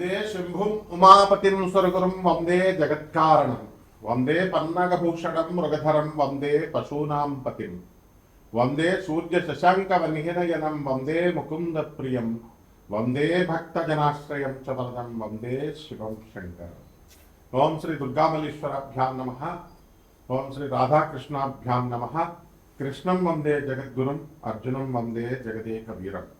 वंदे शम्भुम् उमापतिं सुरगुरुं वंदे जगत्कारणं वंदे पन्नगभूषणं मृगधरं वंदे पशूनां पतिं वंदे मुकुंद वंदे वंदे भक्त भक्तजनाश्रयं च वरदं वंदे शिवं शंकर ओम श्री दुर्गामल्लीश्वराभ्यां नमः ओम श्री राधाकृष्णाभ्यां नमः कृष्णं वंदे जगद्गुरुम् अर्जुनं वंदे जगदेकवीरम्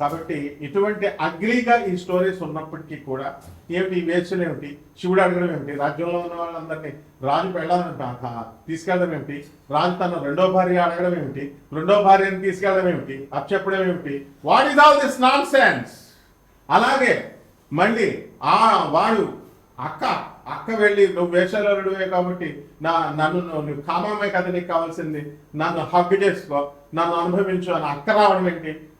కాబట్టి ఇటువంటి అగ్లీగా ఈ స్టోరీస్ ఉన్నప్పటికీ కూడా ఏమిటి వేసులు ఏమిటి? శివుడు అడగడం ఏమిటి? రాజ్యంలో ఉన్న వాళ్ళందరినీ రాజు పెళ్ళాలని తీసుకెళ్ళడం ఏమిటి? రాజు తన రెండో భార్య అడగడం ఏమిటి? రెండో భార్యను తీసుకెళ్ళడం ఏమిటి? అప్పచెప్పడం ఏమిటి? What is all this nonsense అలాగే మళ్ళీ ఆ వాడు అక్క అక్క వెళ్ళి నువ్వు వేషాలుడివే కాబట్టి నా నన్ను నువ్వు నువ్వు కామమే కదా నీకు కావాల్సింది. నన్ను హగ్ చేసుకో నన్ను అనుభవించు అని అక్క రావడం ఏంటి?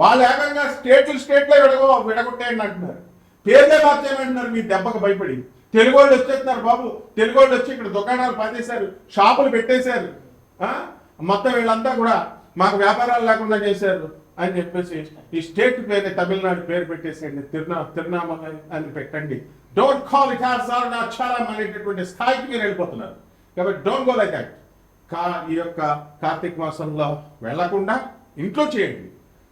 వాళ్ళు ఏకంగా స్టేట్లు స్టేట్లో విడగో విడగొట్టేయండి అంటున్నారు. పేర్లే మార్చేయమంటున్నారు మీ దెబ్బకు భయపడి. తెలుగు వాళ్ళు వచ్చేస్తున్నారు బాబు. తెలుగు వాళ్ళు వచ్చి ఇక్కడ దుకాణాలు పాతేశారు. షాపులు పెట్టేశారు. మొత్తం వీళ్ళంతా కూడా మాకు వ్యాపారాలు లేకుండా చేశారు అని చెప్పేసి ఈ స్టేట్ పేరు తమిళనాడు పేరు పెట్టేసేయండి. తిరునా తిరునామల అని పెట్టండి. Don't call it as Arunachalam అనేటటువంటి స్థాయికి మీరు వెళ్ళిపోతున్నారు. కాబట్టి డోంట్ గో లైక్ దాట్ కా ఈ యొక్క కార్తీక మాసంలో వెళ్ళకుండా ఇంట్లో చేయండి.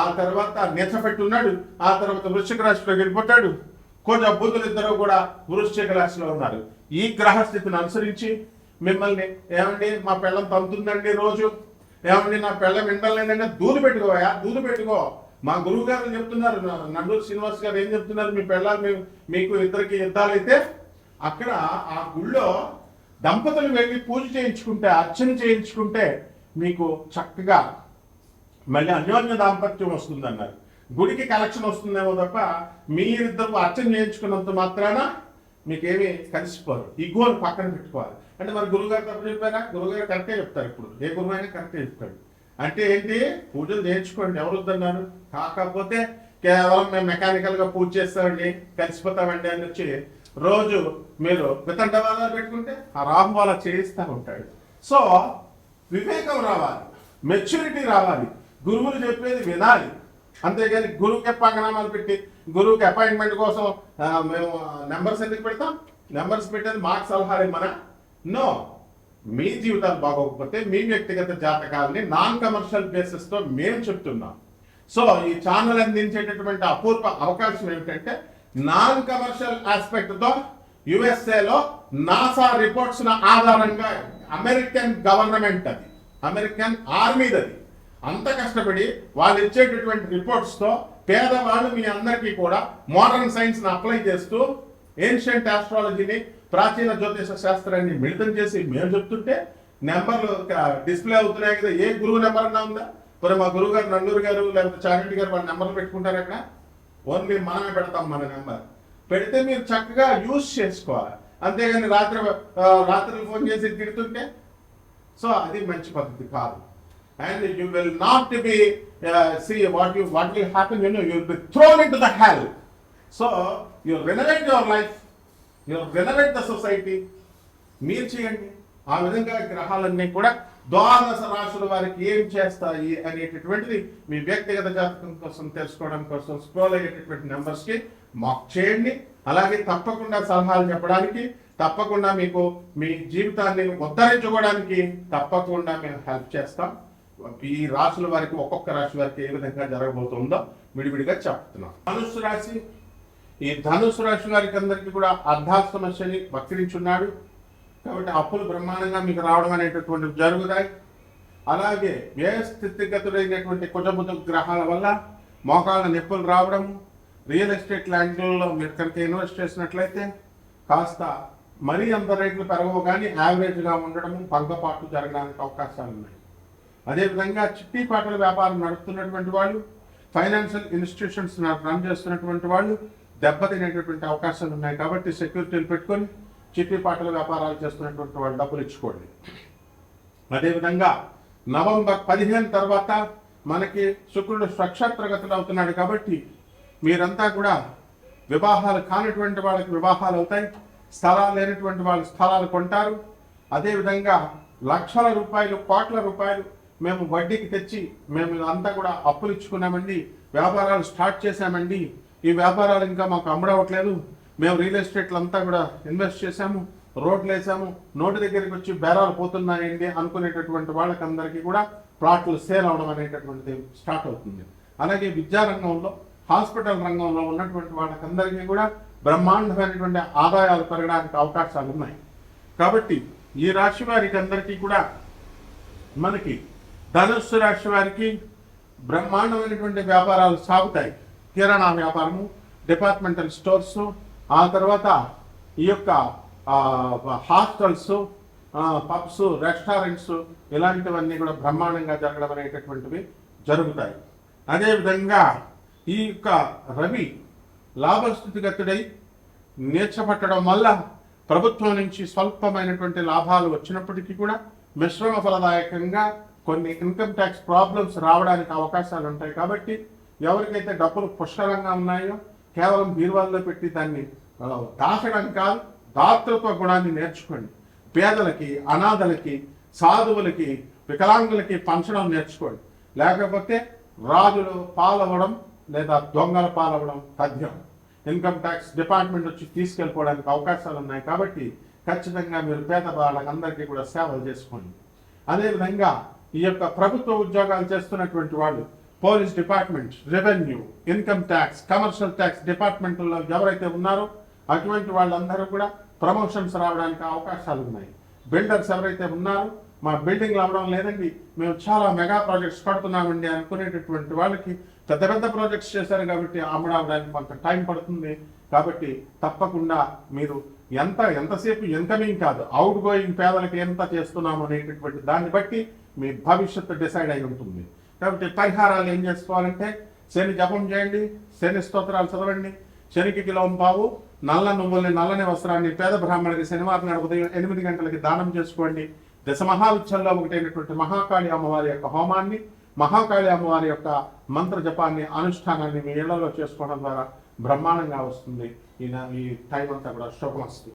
ఆ తర్వాత నెచ్చపెట్టి ఉన్నాడు ఆ తర్వాత వృశ్చిక రాశిలో వెళ్ళిపోతాడు. కొంచెం బుద్ధులు ఇద్దరు కూడా వృశ్చిక రాశిలో ఉన్నారు. ఈ గ్రహస్థితిని అనుసరించి మిమ్మల్ని ఏమండి మా పెళ్ళం పంపుతుందండి రోజు? ఏమండి నా పెళ్ళం వింటలేదంటే దూదు పెట్టుకోయా దూదు పెట్టుకో. మా గురువు గారు చెప్తున్నారు నండూరు శ్రీనివాస్ గారు ఏం చెప్తున్నారు మీ పిల్లలు మీకు ఇద్దరికి యుద్ధాలైతే? అక్కడ ఆ గుళ్ళో దంపతులు వెళ్ళి పూజ చేయించుకుంటే అర్చన చేయించుకుంటే మీకు చక్కగా మళ్ళీ అన్యోన్య దాంపత్యం వస్తుంది అన్నారు గుడికి కలెక్షన్ వస్తుందేమో తప్ప మీరిద్దరు అర్చన చేయించుకున్నంత మాత్రాన మీకేమి కలిసిపోరు. ఈ గోల్ పక్కన పెట్టుకోవాలి. అంటే మరి గురుగారు తప్పు చెప్పారా? గురుగారు కరెక్టే చెప్తారు ఇప్పుడు. ఏ గురువు అయినా కరెక్టే చెప్తాడు. అంటే ఏంటి? పూజలు చేయించుకోండి. ఎవరు వద్దన్నారు? కాకపోతే కేవలం మేము మెకానికల్గా పూజ చేస్తామండి కలిసిపోతామండి అని వచ్చి రోజు మీరు వితండ వాళ్ళ పెట్టుకుంటే ఆ రాహు వాళ్ళ చేయిస్తూ ఉంటాడు. సో వివేకం రావాలి. మెచ్యూరిటీ రావాలి. గురువులు చెప్పేది వినాలి. అంతేగాని గురువుకి పంగనామాలు పెట్టి గురువుకి అపాయింట్మెంట్ కోసం మేము నెంబర్స్ ఎందుకు పెడతాం? నెంబర్స్ పెట్టేది మాకు సలహాలు మన నో మీ జీవితాలు బాగోకపోతే మీ వ్యక్తిగత జాతకాలని నాన్ కమర్షియల్ బేసిస్తో మేము చెప్తున్నాం. సో ఈ ఛానల్ అందించేటటువంటి అపూర్వ అవకాశం ఏమిటంటే నాన్ కమర్షియల్ ఆస్పెక్ట్తో యుఎస్ఏలో నాసా రిపోర్ట్స్ ఆధారంగా అమెరికన్ గవర్నమెంట్ అది. అమెరికన్ ఆర్మీది అది. అంత కష్టపడి వాళ్ళు ఇచ్చేటటువంటి రిపోర్ట్స్తో పేదవాళ్ళు మీ అందరికీ కూడా మోడర్న్ సైన్స్ని అప్లై చేస్తూ ఏన్షియంట్ ఆస్ట్రాలజీని ప్రాచీన జ్యోతిష శాస్త్రాన్ని మిళితం చేసి మేము చెప్తుంటే నెంబర్లు డిస్ప్లే అవుతున్నాయి కదా. ఏ గురువు నెంబర్ అన్నా ఉందా? మరి మా గురువు గారు నల్లూరు గారు లేకపోతే చారెడ్డి గారు వాళ్ళ నెంబర్లు పెట్టుకుంటారు అక్కడ? ఓన్లీ మనమే పెడతాం మన నెంబర్. పెడితే మీరు చక్కగా యూజ్ చేసుకోవాలి. అంతేగాని రాత్రి రాత్రి ఫోన్ చేసి తిడుతుంటే సో అది మంచి పద్ధతి కాదు. And you will not be see what you what will happen you know you will be thrown into the hell so you renovate your life you renovate the society మీరు చేయండి. ఆ విధంగా గ్రహాలన్నీ కూడా ద్వాదశ రాశుల వారికి ఏం చేస్తాయి అనేటటువంటిది మీ వ్యక్తిగత జాతకం కోసం తెలుసుకోవడం కోసం స్క్రోల్ అయ్యేటటువంటి నెంబర్స్కి మాక్ చేయండి. అలాగే తప్పకుండా సలహాలు చెప్పడానికి తప్పకుండా మీకు మీ జీవితాన్ని ఉద్ధరించుకోవడానికి తప్పకుండా మేము హెల్ప్ చేస్తాం. ఈ రాశుల వారికి ఒక్కొక్క రాశి వారికి ఏ విధంగా జరగబోతుందో విడివిడిగా చెప్తున్నాం ధనుసు రాశి. ఈ ధనుసు రాశి వారికి అందరికీ కూడా అర్ధాస్తమ శని వక్రించున్నాడు కాబట్టి అప్పులు బ్రహ్మాండంగా మీకు రావడం అనేటటువంటివి జరుగుతాయి. అలాగే వ్యయస్థితిగతులైనటువంటి కుజబుధ గ్రహాల వల్ల మోకాళ్ళ నొప్పులు రావడం రియల్ ఎస్టేట్ ల్యాండ్లలో మీరు కనుక ఇన్వెస్ట్ చేసినట్లయితే కాస్త మరీ అంత రేట్లు పెరగవు కానీ యావరేజ్గా ఉండడం పంగపాటు జరగడానికి అవకాశాలు ఉన్నాయి అదేవిధంగా చిట్టి పాటల వ్యాపారం నడుపుతున్నటువంటి వాళ్ళు ఫైనాన్షియల్ ఇన్స్టిట్యూషన్స్ రన్ చేస్తున్నటువంటి వాళ్ళు దెబ్బతినేటటువంటి అవకాశాలు ఉన్నాయి కాబట్టి సెక్యూరిటీలు పెట్టుకొని చిట్టి పాటల వ్యాపారాలు చేస్తున్నటువంటి వాళ్ళు డబ్బులు ఇచ్చుకోండి. అదేవిధంగా నవంబర్ పదిహేను తర్వాత మనకి శుక్రుడు స్వక్షేత్రగతులు అవుతున్నాడు కాబట్టి మీరంతా కూడా వివాహాలు కానిటువంటి వాళ్ళకి వివాహాలు అవుతాయి. స్థలాలు లేనటువంటి వాళ్ళు స్థలాలు కొంటారు. అదేవిధంగా లక్షల రూపాయలు కోట్ల రూపాయలు మేము వడ్డీకి తెచ్చి మేము అంతా కూడా అప్పులు ఇచ్చుకున్నామండి వ్యాపారాలు స్టార్ట్ చేశామండి. ఈ వ్యాపారాలు ఇంకా మాకు అమ్ముడవట్లేదు మేము రియల్ ఎస్టేట్లు అంతా కూడా ఇన్వెస్ట్ చేశాము రోడ్లు వేసాము నోటి దగ్గరికి వచ్చి బేరాలు పోతున్నాయండి అనుకునేటటువంటి వాళ్ళకందరికీ కూడా ప్లాట్లు సేల్ అవడం అనేటటువంటిది స్టార్ట్ అవుతుంది. అలాగే విద్యారంగంలో హాస్పిటల్ రంగంలో ఉన్నటువంటి వాళ్ళకందరికీ కూడా బ్రహ్మాండమైనటువంటి ఆదాయాలు పెరగడానికి అవకాశాలు ఉన్నాయి కాబట్టి ఈ రాశి వారికి అందరికీ కూడా మనకి ధనుస్సు రాశి వారికి బ్రహ్మాండమైనటువంటి వ్యాపారాలు సాగుతాయి. కిరాణా వ్యాపారము డిపార్ట్మెంటల్ స్టోర్స్ ఆ తర్వాత ఈ యొక్క హాస్టల్స్ పబ్స్ రెస్టారెంట్స్ ఇలాంటివన్నీ కూడా బ్రహ్మాండంగా జరగడం అనేటటువంటివి జరుగుతాయి. అదేవిధంగా ఈ యొక్క రవి లాభస్థితిగతుడై నేర్చబట్టడం వల్ల ప్రభుత్వం నుంచి స్వల్పమైనటువంటి లాభాలు వచ్చినప్పటికీ కూడా మిశ్రమ ఫలదాయకంగా కొన్ని ఇన్కమ్ ట్యాక్స్ ప్రాబ్లమ్స్ రావడానికి అవకాశాలు ఉంటాయి కాబట్టి ఎవరికైతే డబ్బులు పుష్కలంగా ఉన్నాయో కేవలం బీరువాల్లో పెట్టి దాన్ని దాచడం కాదు దాతృత్వ గుణాన్ని నేర్చుకోండి. పేదలకి అనాథలకి సాధువులకి వికలాంగులకి పంచడం నేర్చుకోండి. లేకపోతే రాజులు పాలవడం లేదా దొంగల పాలవడం తథ్యం. ఇన్కమ్ ట్యాక్స్ డిపార్ట్మెంట్ వచ్చి తీసుకెళ్ళిపోవడానికి అవకాశాలు ఉన్నాయి కాబట్టి ఖచ్చితంగా మీరు పేద వాళ్ళకందరికీ కూడా సేవలు చేసుకోండి. అదేవిధంగా ఈ యొక్క ప్రభుత్వ ఉద్యోగాలు చేస్తున్నటువంటి వాళ్ళు police department revenue income tax commercial tax డిపార్ట్మెంట్లో ఎవరైతే ఉన్నారో అటువంటి వాళ్ళందరూ కూడా ప్రమోషన్స్ రావడానికి అవకాశాలు ఉన్నాయి. బిల్డర్స్ ఎవరైతే ఉన్నారో మా బిల్డింగ్లు అవ్వడం లేదండి మేము చాలా మెగా ప్రాజెక్ట్స్ కడుతున్నామండి అనుకునేటటువంటి వాళ్ళకి పెద్ద పెద్ద ప్రాజెక్ట్స్ చేశారు కాబట్టి అమ్మడానికి కొంత టైం పడుతుంది. కాబట్టి తప్పకుండా మీరు ఎంత ఎంతసేపు ఇన్కమింగ్ కాదు అవుట్ గోయింగ్ పేదలకి ఎంత చేస్తున్నాము అనేటటువంటి దాన్ని బట్టి మీ భవిష్యత్తు డిసైడ్ అయి ఉంటుంది. కాబట్టి పరిహారాలు ఏం చేసుకోవాలంటే శని జపం చేయండి శని స్తోత్రాలు చదవండి శనికి కిలోం పావు నల్ల నువ్వుల్ని నల్లని వస్త్రాన్ని పేద బ్రాహ్మణుడికి శనివారం నాడు ఉదయం ఎనిమిది గంటలకి దానం చేసుకోండి. దశ మహావిచ్చల్లో ఒకటైనటువంటి మహాకాళి అమ్మవారి యొక్క హోమాన్ని మహాకాళి అమ్మవారి యొక్క మంత్ర జపాన్ని అనుష్ఠానాన్ని మీ ఇళ్ళలో చేసుకోవడం ద్వారా బ్రహ్మాండంగా వస్తుంది. ఈ టైం అంతా కూడా శుభమస్తు.